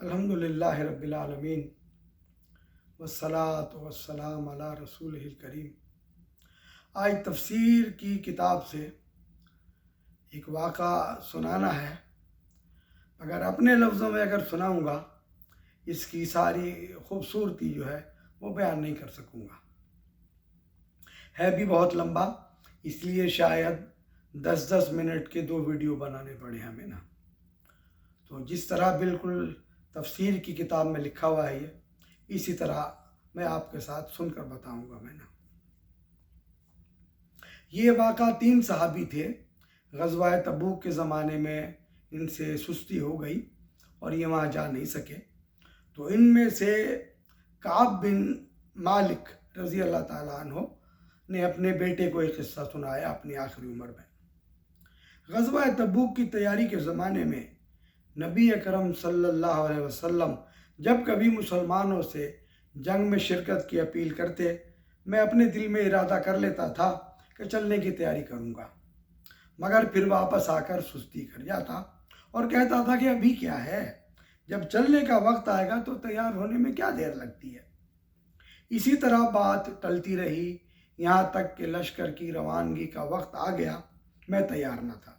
अल्हम्दुलिल्लाह रब्बिल आलमीन वस्सलात वस्सलाम अला रसूल करीम आज तफसीर की किताब से एक वाक़ा सुनाना है। अगर अपने लफ्ज़ों में अगर सुनाऊँगा, इसकी सारी खूबसूरती जो है, वो बयान नहीं कर सकूँगा। है भी बहुत लंबा, इसलिए शायद दस दस मिनट के दो वीडियो बनाने पड़े हमें ना। तो जिस तरह बिल्कुल तफसीर की किताब में लिखा हुआ है ये। इसी तरह मैं आपके साथ सुनकर बताऊँगा मैं ना ये वाक़ा तीन सहाबी थे। गजवा तबूक के ज़माने में इनसे सुस्ती हो गई और ये वहाँ जा नहीं सके। तो इनमें से काब बिन मालिक रज़ी अल्लाह तहो ने अपने बेटे को एक किस्सा सुनाया अपनी आखिरी उम्र में। गजवा तबूक की तैयारी के ज़माने में नबी अकरम सल्लल्लाहु अलैहि वसल्लम जब कभी मुसलमानों से जंग में शिरकत की अपील करते, मैं अपने दिल में इरादा कर लेता था कि चलने की तैयारी करूँगा। मगर फिर वापस आकर सुस्ती कर जाता और कहता था कि अभी क्या है? जब चलने का वक्त आएगा तो तैयार होने में क्या देर लगती है? इसी तरह बात टलती रही। यहाँ तक कि लश्कर की रवानगी का वक्त आ गया। मैं तैयार न था।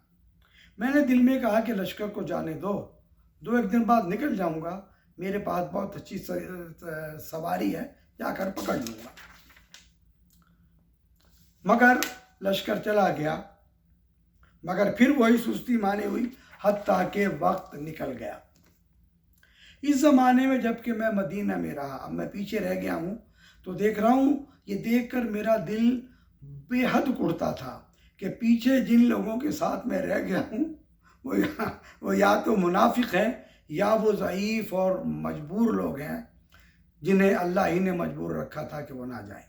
मैंने दिल में कहा कि लश्कर को जाने दो। दो एक दिन बाद निकल जाऊँगा। मेरे पास बहुत अच्छी सवारी है, जाकर पकड़ लूँगा। मगर लश्कर चला गया। मगर फिर वही सुस्ती माने हुई हत्या के वक्त निकल गया। इस ज़माने में जबकि मैं मदीना में रहा, अब मैं पीछे रह गया हूँ तो देख रहा हूँ, ये देखकर मेरा दिल बेहद कुड़ता था कि पीछे जिन लोगों के साथ मैं रह गया हूँ वो या वो या तो मुनाफिक हैं, या वो ज़यीफ़ और मजबूर लोग हैं, जिन्हें अल्लाह ही ने मजबूर रखा था कि वो ना जाए।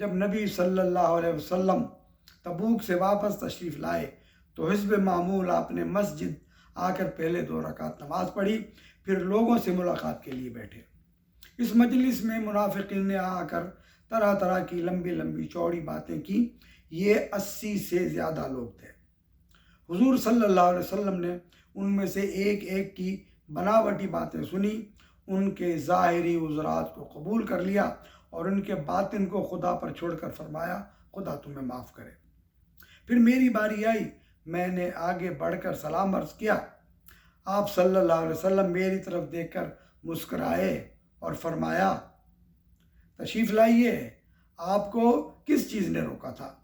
जब नबी सल्लल्लाहु अलैहि वसल्लम तबूक से वापस तशरीफ़ लाए तो हिजब मामूल आपने मस्जिद आकर पहले दो रकात नमाज़ पढ़ी, फिर लोगों से मुलाकात के लिए बैठे। इस मजलिस में मुनाफिकीन ने आकर तरह तरह की लंबी लंबी चौड़ी बातें की। ये अस्सी से ज़्यादा लोग थे। हुजूर सल्लल्लाहु अलैहि वसल्लम ने उनमें से एक एक की बनावटी बातें सुनी, उनके ज़ाहरी उजरात को कबूल कर लिया और उनके बातिन को खुदा पर छोड़कर फरमाया, खुदा तुम्हें माफ़ करे। फिर मेरी बारी आई, मैंने आगे बढ़कर सलाम अर्ज़ किया। आप सल्लल्लाहु अलैहि वसल्लम मेरी तरफ़ देखकर मुस्कराए और फरमाया तशीफ लाइए, आपको किस चीज़ ने रोका था?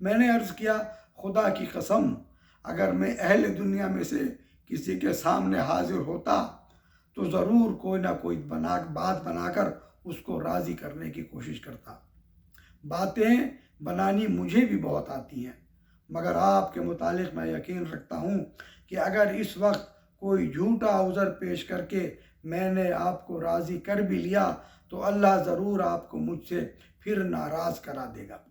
मैंने अर्ज़ किया, खुदा की कसम अगर मैं अहल दुनिया में से किसी के सामने हाजिर होता तो ज़रूर कोई ना कोई बना, बात बनाकर उसको राज़ी करने की कोशिश करता। बातें बनानी मुझे भी बहुत आती हैं, मगर आपके मुतालिक मैं यकीन रखता हूँ कि अगर इस वक्त कोई झूठा उज़र पेश करके मैंने आपको राज़ी कर भी लिया तो अल्लाह ज़रूर आपको मुझसे फिर नाराज़ करा देगा।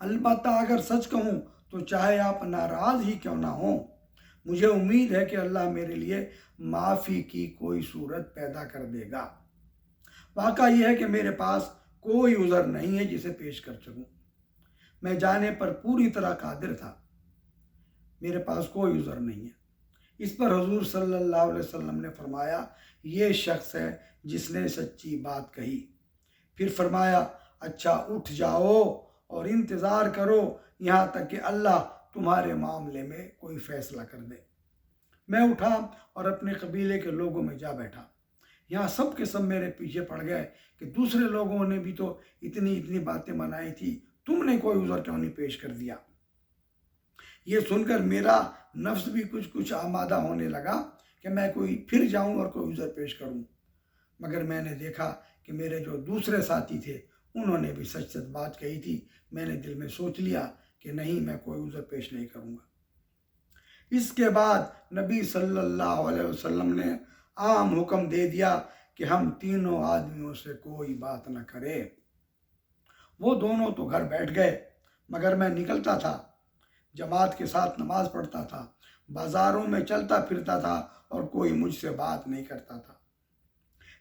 अलबत् अगर सच कहूँ तो चाहे आप नाराज़ ही क्यों ना हो, मुझे उम्मीद है कि अल्लाह मेरे लिए माफ़ी की कोई सूरत पैदा कर देगा। वाक़ा यह है कि मेरे पास कोई उज़र नहीं है जिसे पेश कर सकूँ मैं जाने पर पूरी तरह कादिर था। मेरे पास कोई उज़र नहीं है। इस पर हजूर सल्लल्लाहु अलैहि वसल्लम ने फरमाया, ये शख्स है जिसने सच्ची बात कही। फिर फरमाया अच्छा उठ जाओ और इंतज़ार करो यहाँ तक कि अल्लाह तुम्हारे मामले में कोई फ़ैसला कर दे। मैं उठा और अपने कबीले के लोगों में जा बैठा। यहाँ सब के सब मेरे पीछे पड़ गए कि दूसरे लोगों ने भी तो इतनी इतनी बातें बनाई थी, तुमने कोई उज़र क्यों नहीं पेश कर दिया? ये सुनकर मेरा नफ्स भी कुछ कुछ आमादा होने लगा कि मैं कोई फिर जाऊँ और कोई उज़र पेश करूँ। मगर मैंने देखा कि मेरे जो दूसरे साथी थे उन्होंने भी सच सच बात कही थी। मैंने दिल में सोच लिया कि नहीं, मैं कोई उज़र पेश नहीं करूँगा। इसके बाद नबी सल्लल्लाहु अलैहि वसल्लम ने आम हुक्म दे दिया कि हम तीनों आदमियों से कोई बात न करें। वो दोनों तो घर बैठ गए, मगर मैं निकलता था, जमात के साथ नमाज़ पढ़ता था, बाज़ारों में चलता फिरता था और कोई मुझसे बात नहीं करता था।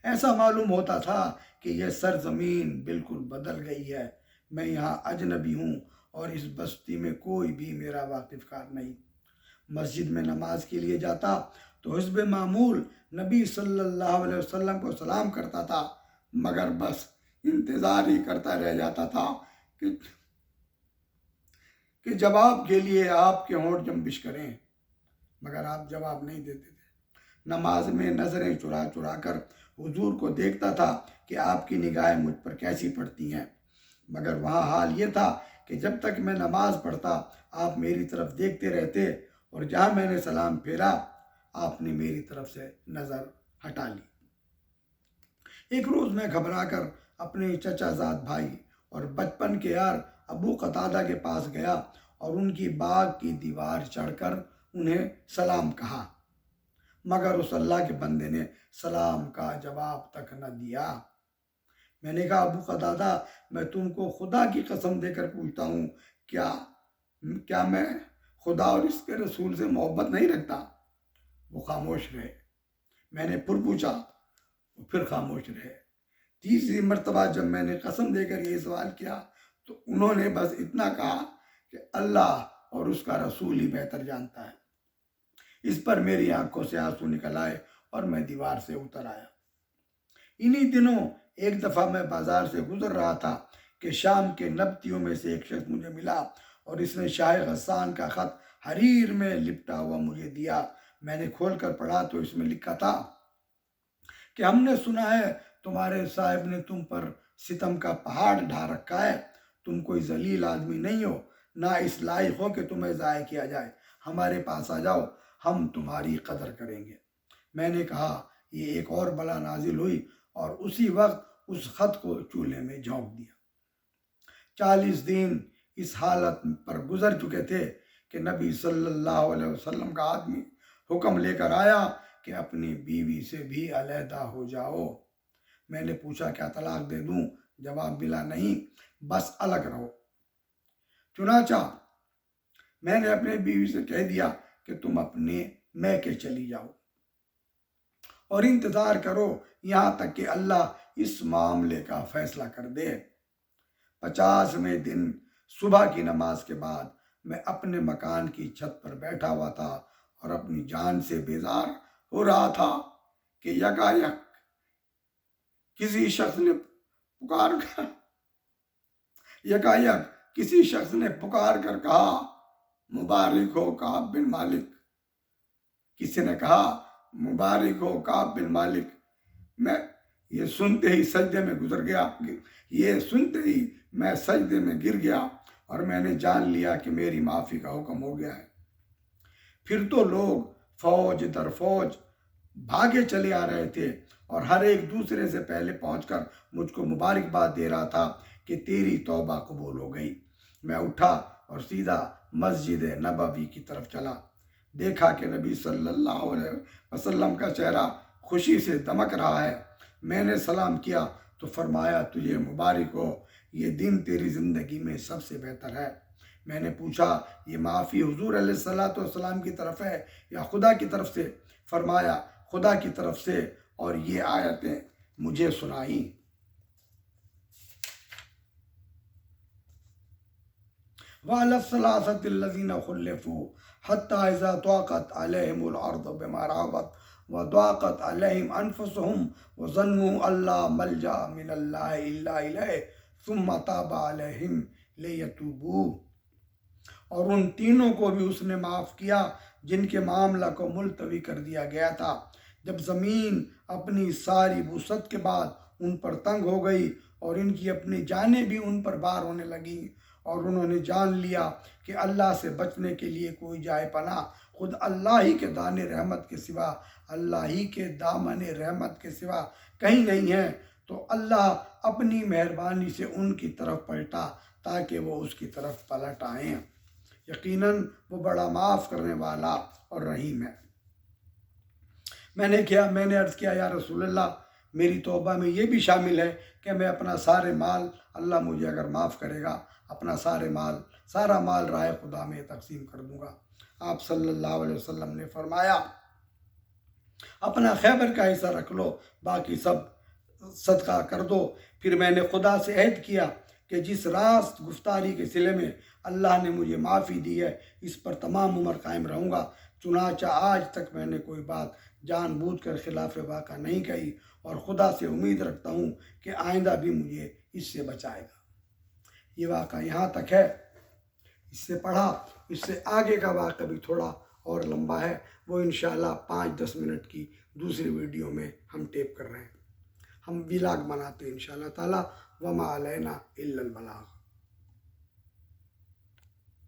ऐसा मालूम होता था कि यह सरजमीन बिल्कुल बदल गई है। मैं यहाँ अजनबी हूँ और इस बस्ती में कोई भी मेरा वाकिफ़कार नहीं। मस्जिद में नमाज़ के लिए जाता तो हिजब मामूल नबी सल्लल्लाहु अलैहि वसल्लम को सलाम करता था, मगर बस इंतज़ार ही करता रह जाता था कि कि जवाब के लिए आपके होंठ जम्बिश करें, मगर आप जवाब नहीं देते थे। नमाज़ में नज़रें चुरा चुरा कर हुजूर को देखता था कि आपकी निगाहें मुझ पर कैसी पड़ती हैं। मगर वहाँ हाल ये था कि जब तक मैं नमाज़ पढ़ता, आप मेरी तरफ़ देखते रहते और जहाँ मैंने सलाम फेरा, आपने मेरी तरफ़ से नज़र हटा ली। एक रोज़ मैं घबरा कर अपने चचाजाद भाई और बचपन के यार अबू कतादा के पास गया और उनकी बाग की दीवार चढ़कर उन्हें सलाम कहा। मगर उस अल्लाह के बंदे ने सलाम का जवाब तक न दिया। मैंने कहा, अबू कतादा मैं तुमको खुदा की कसम देकर पूछता हूँ, क्या क्या मैं खुदा और इसके रसूल से मोहब्बत नहीं रखता? वो खामोश रहे। मैंने फिर पूछा वो फिर खामोश रहे। तीसरी मरतबा जब मैंने कसम देकर ये सवाल किया तो उन्होंने बस इतना कहा कि अल्लाह और उसका रसूल ही बेहतर जानता है। इस पर मेरी आँखों से आँसू निकल आए और मैं दीवार से उतर आया। इन्हीं दिनों एक दफ़ा मैं बाज़ार से गुजर रहा था कि शाम के नबतियों में से एक शख्स मुझे मिला और इसने शाह गस्सान का ख़त हरीर में लिपटा हुआ मुझे दिया। मैंने खोल कर पढ़ा तो इसमें लिखा था कि हमने सुना है तुम्हारे साहब ने तुम पर सितम का पहाड़ ढा रखा है। तुम कोई जलील आदमी नहीं हो, ना इस लायक हो कि तुम्हें ज़ाय किया जाए। हमारे पास आ जाओ हम तुम्हारी कदर करेंगे। मैंने कहा, ये एक और बला नाजिल हुई और उसी वक्त उस खत को चूल्हे में झोंक दिया। चालीस दिन इस हालत पर गुजर चुके थे कि नबी सल्लल्लाहु अलैहि वसल्लम का आदमी हुक्म लेकर आया कि अपनी बीवी से भी अलहदा हो जाओ। मैंने पूछा, क्या तलाक दे दूँ? जवाब मिला, नहीं, बस अलग रहो। चुनाचा मैंने अपने बीवी से कह दिया कि तुम अपने मैके चली जाओ। और इंतज़ार करो, यहाँ तक कि अल्लाह इस मामले का फैसला कर दे। पचासवें दिन सुबह की नमाज़ के बाद मैं अपने मकान की छत पर बैठा हुआ था और अपनी जान से बेजार हो रहा था कि यकायक किसी शख्स ने पुकार कर, यकायक किसी शख्स ने पुकार कर कहा मुबारक हो काब बिन मालिक। किसी ने कहा, मुबारक हो काब बिन मालिक। मैं ये सुनते ही सजदे में गुजर गया। ये सुनते ही मैं सजदे में गिर गया और मैंने जान लिया कि मेरी माफ़ी का हुक्म हो गया है। फिर तो लोग फौज दर फौज भागे चले आ रहे थे और हर एक दूसरे से पहले पहुंचकर मुझको मुबारकबाद दे रहा था कि तेरी तौबा कबूल हो गई। मैं उठा और सीधा मस्जिद नबवी की तरफ़ चला। देखा कि नबी सल्लल्लाहु अलैहि वसल्लम का चेहरा खुशी से दमक रहा है। मैंने सलाम किया तो फरमाया, तुझे मुबारक हो। ये दिन तेरी ज़िंदगी में सबसे बेहतर है। मैंने पूछा, ये माफ़ी हुजूर सलाम की तरफ़ है या खुदा की तरफ़ से? फरमाया, खुदा की तरफ़ से। और ये आयतें मुझे सुनाई। वालसलासतिल्लज़ीन खुल्लफ़ू, हत्ता बिमा राबत व अलैहिम व ज़न्नु अल्ला मलजा और उन तीनों को भी उसने माफ़ किया, जिनके मामला को मुलतवी कर दिया गया था। जब ज़मीन अपनी सारी वसत के बाद उन पर तंग हो गई और इनकी अपनी जानें भी उन पर बार होने लगी और उन्होंने जान लिया कि अल्लाह से बचने के लिए कोई जाए पना खुद अल्लाह ही के दान रहमत के सिवा, अल्लाह ही के दामन रहमत के सिवा कहीं नहीं है। तो अल्लाह अपनी मेहरबानी से उनकी तरफ़ पलटा ताकि वो उसकी तरफ़ पलट आएँ। यकीनन वो बड़ा माफ़ करने वाला और रहीम है। मैंने किया, मैंने अर्ज़ किया, या रसूलुल्लाह मेरी तोबा में ये भी शामिल है कि मैं अपना सारे माल अल्लाह मुझे अगर माफ़ करेगा, अपना सारे माल, सारा माल राय खुदा में तकसीम कर दूँगा। आप सल्लल्लाहु अलैहि वसल्लम ने फरमाया, अपना खैबर का हिस्सा रख लो, बाकी सब सदका कर दो। फिर मैंने खुदा से अहद किया कि जिस रास्त गुफ्तारी के सिले में अल्लाह ने मुझे माफ़ी दी है, इस पर तमाम उम्र कायम रहूँगा। चुनाचा आज तक मैंने कोई बात जानबूझ कर खिलाफ वाक़ा नहीं कही और ख़ुदा से उम्मीद रखता हूँ कि आइंदा भी मुझे इससे बचाएगा। ये वाक़ा यहाँ तक है। इससे पढ़ा, इससे आगे का वाक़ा भी थोड़ा और लंबा है। वो इन पाँच दस मिनट की दूसरी वीडियो में हम टेप कर रहे हैं। हम विलाग बनाते हैं इन ताला। वमा अलैना इल्लल